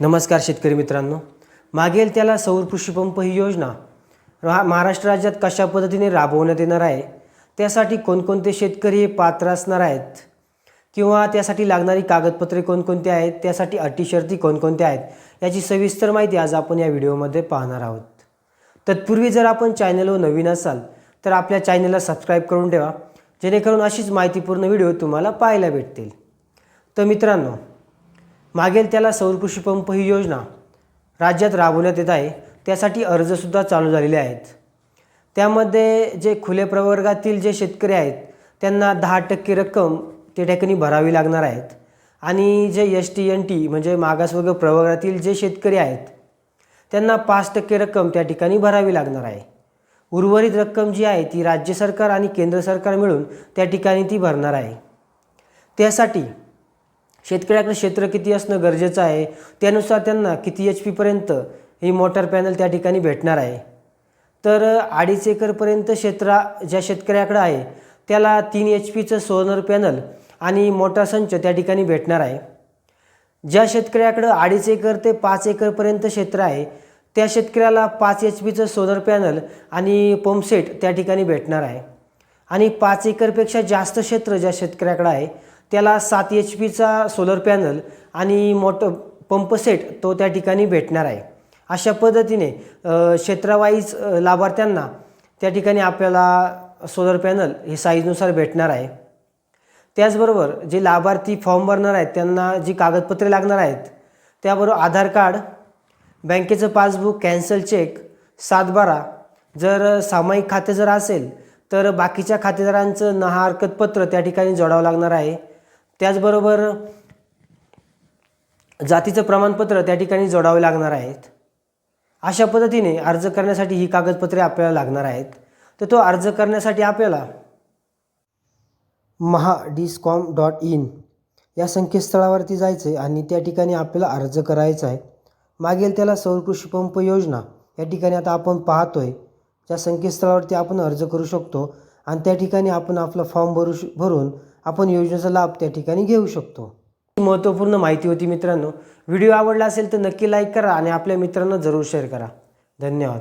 नमस्कार शेतकरी मित्रांनो. मागेल त्याला सौर कृषीपंप ही योजना रा महाराष्ट्र राज्यात कशा पद्धतीने राबवण्यात येणार आहे? त्यासाठी कोणकोणते शेतकरी हे पात्र असणार आहेत? किंवा त्यासाठी लागणारी कागदपत्रे कोणकोणती आहेत? त्यासाठी अटी शर्ती कोणकोणत्या आहेत? याची सविस्तर माहिती आज आपण या व्हिडिओमध्ये पाहणार आहोत. तत्पूर्वी जर आपण चॅनलवर नवीन असाल तर आपल्या चॅनलला सबस्क्राईब करून ठेवा जेणेकरून अशीच माहितीपूर्ण व्हिडिओ तुम्हाला पाहायला भेटतील. तर मित्रांनो मागेल त्याला सौर कृषी पंप ही योजना राज्यात राबवण्यात येत आहे. त्यासाठी अर्जसुद्धा चालू झालेले आहेत. त्यामध्ये जे खुले प्रवर्गातील जे शेतकरी आहेत त्यांना दहा टक्के रक्कम त्या ठिकाणी भरावी लागणार आहेत. आणि जे एस टी एन टी म्हणजे मागासवर्ग प्रवर्गातील जे शेतकरी आहेत त्यांना पाच टक्के रक्कम त्या ठिकाणी भरावी लागणार आहे. उर्वरित रक्कम जी आहे ती राज्य सरकार आणि केंद्र सरकार मिळून त्या ठिकाणी ती भरणार आहे. त्यासाठी शेतकऱ्याकडे क्षेत्र किती असणं गरजेचं आहे त्यानुसार त्यांना किती एच पीपर्यंत ही मोटार पॅनल त्या ठिकाणी भेटणार आहे. तर अडीच एकरपर्यंत क्षेत्र ज्या शेतकऱ्याकडं आहे त्याला तीन एच पीचं सोलर पॅनल आणि मोटार संच त्या ठिकाणी भेटणार आहे. ज्या शेतकऱ्याकडं अडीच एकर ते पाच एकरपर्यंत क्षेत्र आहे त्या शेतकऱ्याला पाच एच पीचं सोलर पॅनल आणि पंपसेट त्या ठिकाणी भेटणार आहे. आणि पाच एकरपेक्षा जास्त क्षेत्र ज्या शेतकऱ्याकडं आहे त्याला सात एच पीचा सोलर पॅनल आणि मोठं पंपसेट तो त्या ठिकाणी भेटणार आहे. अशा पद्धतीने क्षेत्रावाईज लाभार्थ्यांना त्या ठिकाणी आपल्याला सोलर पॅनल हे साईजनुसार भेटणार आहे. त्याचबरोबर जे लाभार्थी फॉर्म भरणार आहेत त्यांना जी कागदपत्रे लागणार आहेत त्याबरोबर आधार कार्ड बँकेचं पासबुक कॅन्सल चेक सातबारा जर सामायिक खाते जर असेल तर बाकीच्या खातेदारांचं नहा हरकतपत्र त्या ठिकाणी जोडावं लागणार आहे. त्याचबरोबर जातीचं प्रमाणपत्र त्या ठिकाणी जोडावे लागणार आहेत. अशा पद्धतीने अर्ज करण्यासाठी ही कागदपत्रे आपल्याला लागणार आहेत. तर तो अर्ज करण्यासाठी आपल्याला महा डिस्कॉम डॉट इन या संकेतस्थळावरती जायचं आहे आणि त्या ठिकाणी आपल्याला अर्ज करायचा आहे मागेल त्याला सौर कृषी पंप योजना या ठिकाणी आता आपण पाहतो आहे त्या संकेतस्थळावरती आपण अर्ज करू शकतो आणि त्या ठिकाणी आपण आपला फॉर्म भरू श भरून आपण योजनेचा लाभ त्या ठिकाणी घेऊ शकतो. महत्त्वपूर्ण माहिती होती मित्रांनो. व्हिडिओ आवडला असेल तर नक्की लाईक करा आणि आपल्या मित्रांना जरूर शेअर करा. धन्यवाद.